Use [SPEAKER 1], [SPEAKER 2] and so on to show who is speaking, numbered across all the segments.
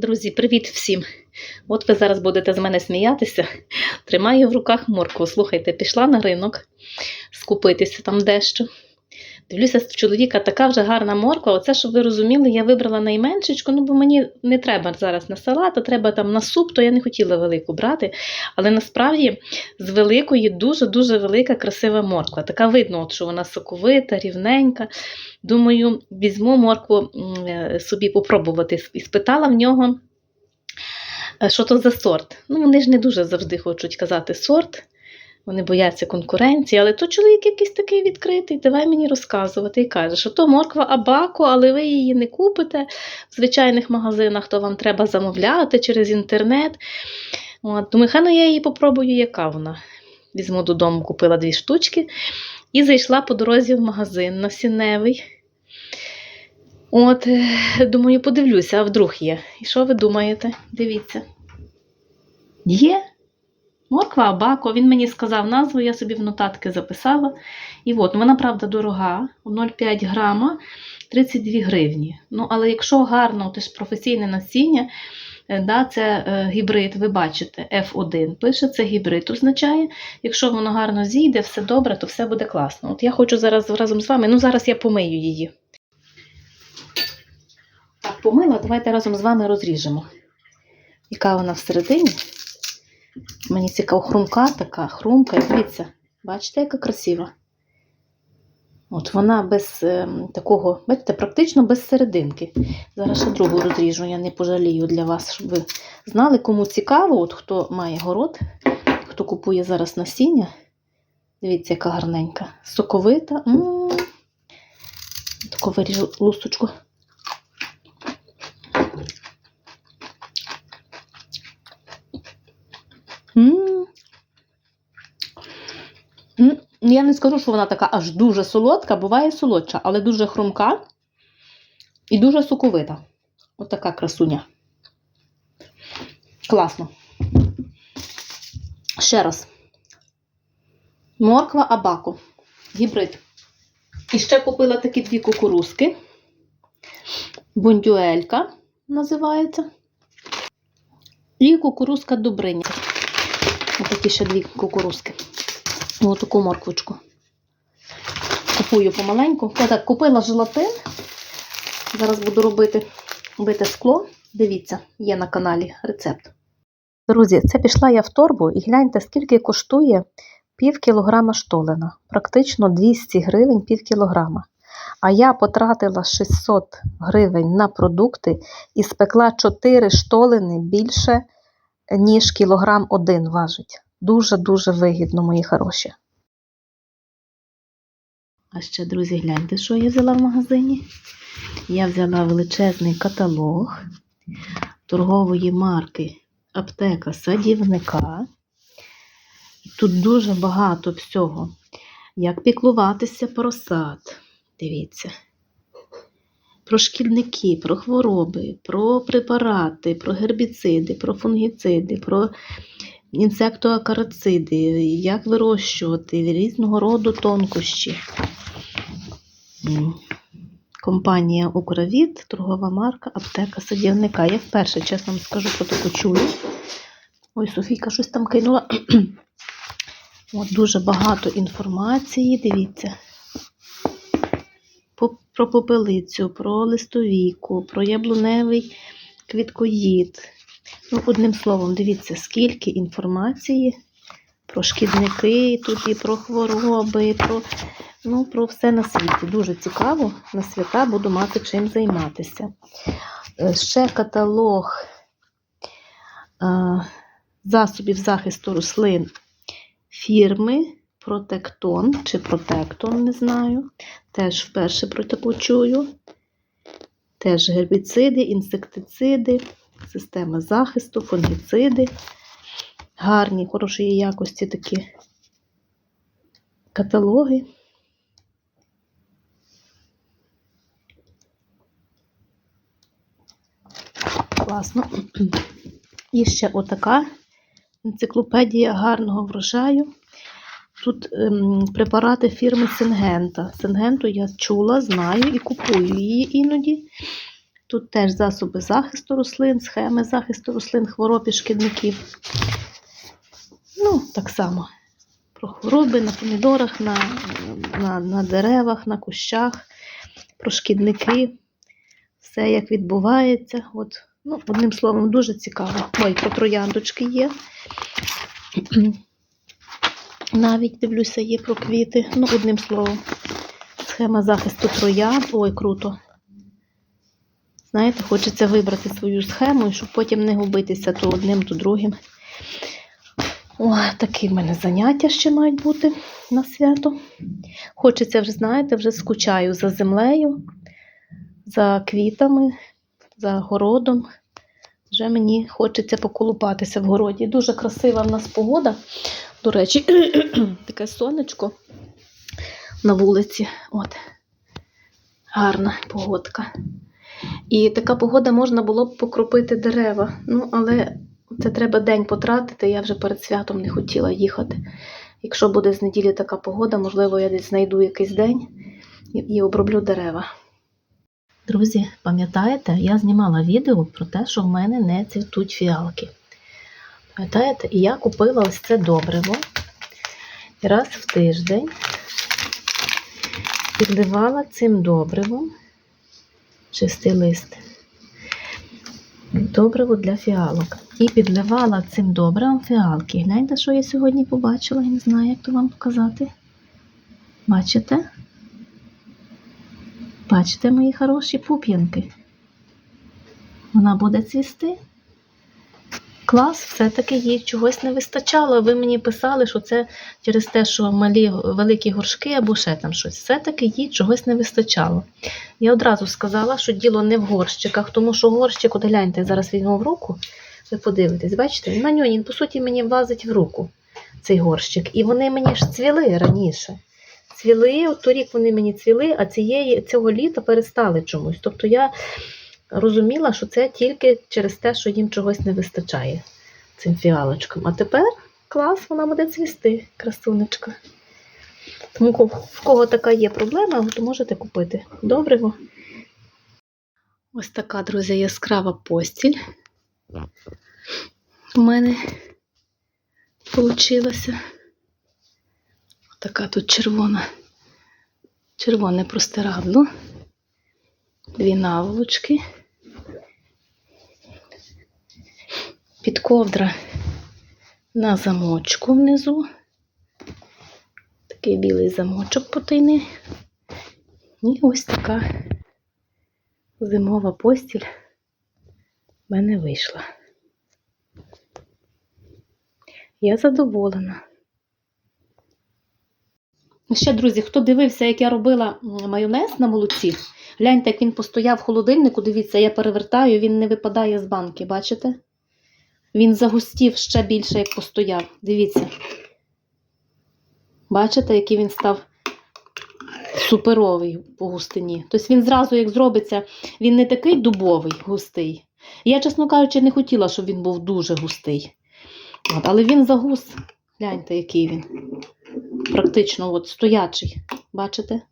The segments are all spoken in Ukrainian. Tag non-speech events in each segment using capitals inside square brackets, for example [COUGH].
[SPEAKER 1] Друзі, привіт всім! От ви зараз будете з мене сміятися. Тримаю в руках моркву. Слухайте, пішла на ринок скупитися там дещо. Дивлюся, в чоловіка така вже гарна морква. Оце, щоб ви розуміли, я вибрала найменшечку, ну бо мені не треба зараз на салат, а треба там на суп, то я не хотіла велику брати. Але насправді з великої дуже-дуже велика красива морква. Така видно, от, що вона соковита, рівненька. Думаю, візьму моркву е, собі попробувати. І спитала в нього, е, що то за сорт. Ну, вони ж не дуже завжди хочуть казати сорт. Вони бояться конкуренції, але то чоловік якийсь такий відкритий, давай мені розказувати і каже, що то морква абако, але ви її не купите в звичайних магазинах, то вам треба замовляти через інтернет. От, думаю, хай ну я її попробую, яка вона. Візьму додому, купила дві штучки і зайшла по дорозі в магазин насінневий. От, е, думаю, подивлюся, а вдруг є. І що ви думаєте? Дивіться. Є. Морква Абако, він мені сказав назву, я собі в нотатки записала. І от, вона, правда, дорога, 0,5 грама, 32 гривні. Ну, але якщо гарно, то ж професійне насіння, е, да, це е, гібрид, ви бачите, F1 пише, це гібрид означає. Якщо воно гарно зійде, все добре, то все буде класно. От я хочу зараз разом з вами, ну зараз я помию її. Так, помила, давайте разом з вами розріжемо. Яка вона всередині? Мені цікаво, хрумка така, хрумка, і дивіться, бачите, яка красива. От вона без е, такого, бачите, практично без серединки. Зараз ще другу розріжу, я не пожалію для вас, щоб ви знали, кому цікаво, от хто має город, хто купує зараз насіння. Дивіться, яка гарненька. Соковита. М-м-м. Таку виріжу лусточку. Я не скажу, що вона така аж дуже солодка, буває солодша, але дуже хрумка і дуже соковита. Отака красуня. Класно. Ще раз. Морква абаку. Гібрид. І ще купила такі дві кукурузки. Бундюелька називається. І кукурузка Добриня. Отакі ще дві кукурузки. Ось таку морквочку. Купую помаленьку. Я так купила желатин. Зараз буду робити бите скло. Дивіться, є на каналі рецепт. Друзі, це пішла я в торбу і гляньте, скільки коштує пів кілограма штолена. Практично 200 гривень пів кілограма. А я потратила 600 гривень на продукти і спекла 4 штолени більше, ніж кілограм один важить. Дуже-дуже вигідно, мої хороші. А ще, друзі, гляньте, що я взяла в магазині. Я взяла величезний каталог торгової марки Аптека садівника. Тут дуже багато всього. Як піклуватися про сад. Дивіться. Про шкідники, про хвороби, про препарати, про гербіциди, про фунгіциди, про інсектоакароциди, як вирощувати, різного роду тонкощі. Компанія Укровід, торгова марка, аптека садівника. Я вперше, чесно вам скажу, про таку чую. Ой, Софійка щось там кинула. [CLEARS THROAT] От Дуже багато інформації, дивіться. Про попелицю, про листовійку, про яблуневий квіткоїд. Ну, одним словом, дивіться, скільки інформації про шкідники, тут і про хвороби, про, ну, про все на світі. Дуже цікаво. На свята буду мати чим займатися. Е, Ще каталог е, засобів захисту рослин фірми Протектон чи Протектон, не знаю. Теж вперше про таку чую. Теж гербіциди, інсектициди, система захисту, фунгіциди. Гарні, хорошої якості такі каталоги. Класно. І ще отака енциклопедія гарного врожаю. Тут ем, препарати фірми Сингента. Сингенту я чула, знаю і купую її іноді. Тут теж засоби захисту рослин, схеми захисту рослин, хвороб і шкідників. Ну, так само про хвороби на помідорах, на, на, на деревах, на кущах, про шкідники, все як відбувається. От, ну, одним словом, дуже цікаво. Ой, про трояндочки є. [CLEARS THROAT] Навіть дивлюся, є про квіти. Ну, одним словом, схема захисту троянд. Ой, круто. Знаєте, хочеться вибрати свою схему, щоб потім не губитися то одним, то другим. О, такі в мене заняття ще мають бути на свято. Хочеться вже, знаєте, вже скучаю за землею, за квітами, за городом. Вже мені хочеться поколупатися в городі. Дуже красива в нас погода. До речі, [CLEARS THROAT] таке сонечко на вулиці. От. Гарна погодка. І така погода можна було б покропити дерева. Ну, але це треба день потратити. Я вже перед святом не хотіла їхати. Якщо буде з неділі така погода, можливо, я десь знайду якийсь день і, оброблю дерева. Друзі, пам'ятаєте, я знімала відео про те, що в мене не цвітуть фіалки. Пам'ятаєте? І я купила ось це добриво. Раз в тиждень підливала цим добривом чистий лист. Добриво для фіалок. І підливала цим добривом фіалки. Гляньте, що я сьогодні побачила, я не знаю, як то вам показати. Бачите? Бачите, мої хороші пуп'янки? Вона буде цвісти. Клас, все-таки їй чогось не вистачало. Ви мені писали, що це через те, що малі великі горшки або ще там щось. Все-таки їй чогось не вистачало. Я одразу сказала, що діло не в горщиках, тому що горщик, от гляньте, зараз візьму в руку, ви подивитесь, бачите, він манюнін, по суті, мені влазить в руку цей горщик. І вони мені ж цвіли раніше. Цвіли, от торік вони мені цвіли, а цієї, цього літа перестали чомусь. Тобто я розуміла, що це тільки через те, що їм чогось не вистачає цим фіалочкам. А тепер клас, вона буде цвісти, красунечка. Тому в кого така є проблема, то можете купити. Доброго. Ось така, друзі, яскрава постіль. У мене получилася. Така тут червона, червоне простирадло, дві наволочки, підковдра на замочку внизу, такий білий замочок потайний. І ось така зимова постіль в мене вийшла. Я задоволена. Ще, друзі, хто дивився, як я робила майонез на молоці, гляньте, як він постояв в холодильнику, дивіться, я перевертаю, він не випадає з банки, бачите? Він загустів ще більше, як постояв. Дивіться. Бачите, який він став суперовий по густині. Тобто він зразу, як зробиться, він не такий дубовий, густий. Я, чесно кажучи, не хотіла, щоб він був дуже густий. От, але він загус. Гляньте, який він практично от, стоячий. Бачите?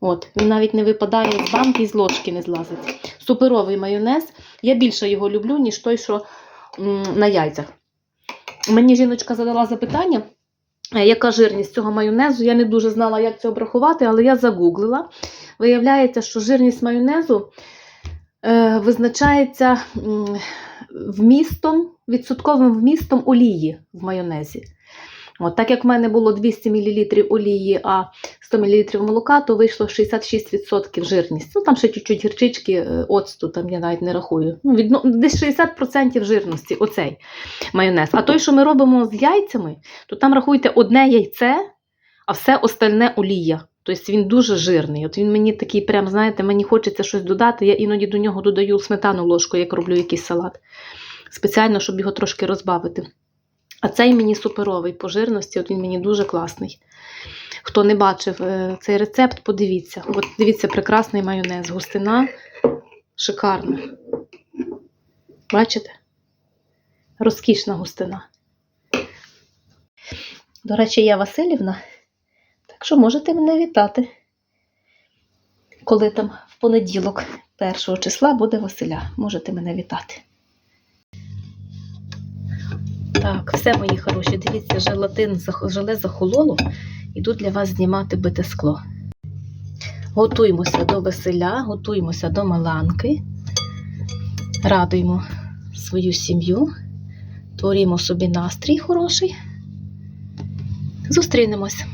[SPEAKER 1] От, Він навіть не випадає з банки і з ложки не злазить. Суперовий майонез. Я більше його люблю, ніж той, що на яйцях. Мені жіночка задала запитання, е, яка жирність цього майонезу. Я не дуже знала, як це обрахувати, але я загуглила. Виявляється, що жирність майонезу е, визначається вмістом, відсотковим вмістом олії в майонезі. От, так як в мене було 200 мл олії, а 100 мл молока, то вийшло 66% жирність. Ну, там ще чуть-чуть гірчички, е, оцту, там я навіть не рахую. Ну, від, ну, десь 60% жирності оцей майонез. А той, що ми робимо з яйцями, то там рахуйте одне яйце, а все остальне олія. Тобто він дуже жирний. От він мені такий, прям, знаєте, мені хочеться щось додати. Я іноді до нього додаю сметану ложку, як роблю якийсь салат. Спеціально, щоб його трошки розбавити. А цей мені суперовий по жирності, от він мені дуже класний. Хто не бачив е, цей рецепт, подивіться. От дивіться, прекрасний майонез, густина шикарна. Бачите? Розкішна густина. До речі, я Васильівна, так що можете мене вітати. коли там в понеділок, 1 числа, буде Василя. Можете мене вітати. Так, все, мої хороші, дивіться, желатин, желе захололо. Іду для вас знімати бите скло. Готуємося до веселя, готуємося до маланки, радуємо свою сім'ю, творимо собі настрій хороший. Зустрінемось.